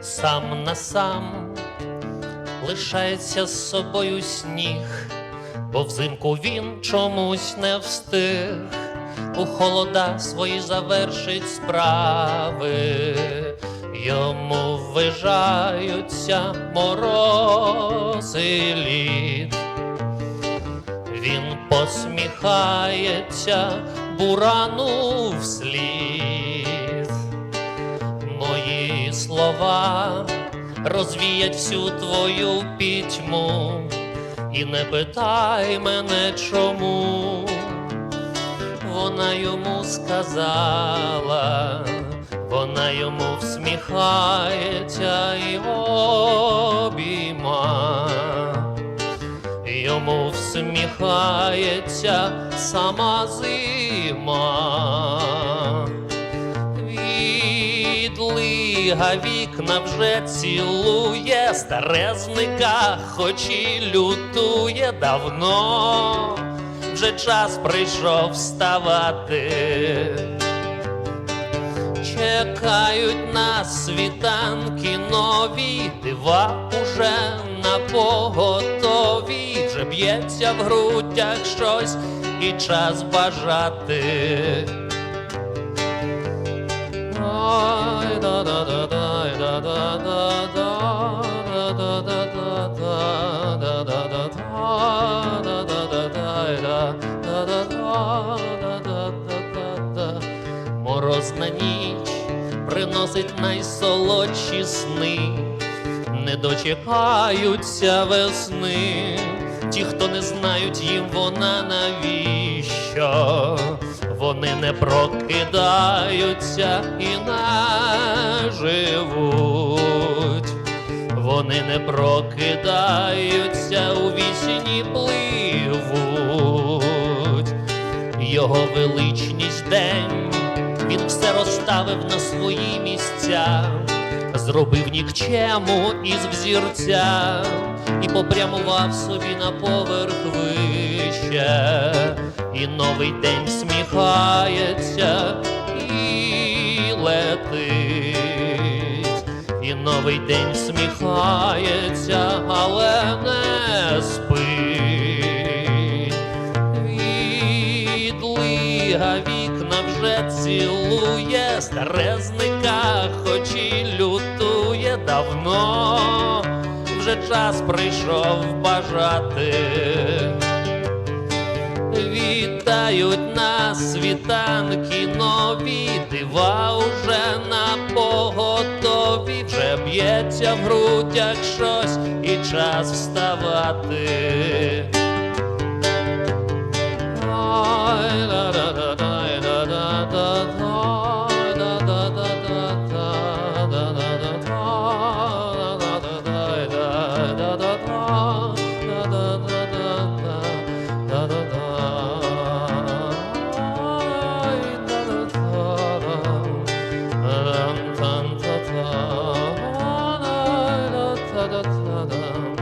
сам на сам лишається з собою сніг, бо взимку він чомусь не встиг, у холода свої завершить справи, йому ввижаються мороз і лід. Він посміхається бурану вслід. Слова розвіять всю твою пітьму, і не питай мене чому. Вона йому сказала, вона йому всміхається і обійма. Йому всміхається сама зима. Відлига вікна вже цілує старезника, хоч і лютує давно, вже час прийшов вставати. Чекають нас світанки нові, дива уже на поготові, вже б'ється в грудях щось і час бажати. Морозна ніч приносить найсолодші сни, не дочекаються весни. Ті, хто не знають, їм вона навіщо, вони не прокидаються і не живуть, вони не прокидаються у вісні пливуть, його величність день, він все розставив на свої місця, зробив нікчему із взірця і попрямував собі на поверх вище, і новий день сміхається і летить, і новий день сміхається, але не спить. Відлига вікна вже цілує старезника, хоч і лютує давно, вже час прийшов бажати. Світанки нові, дива уже на поготові, вже б'ється в грудях щось і час вставати. Madame.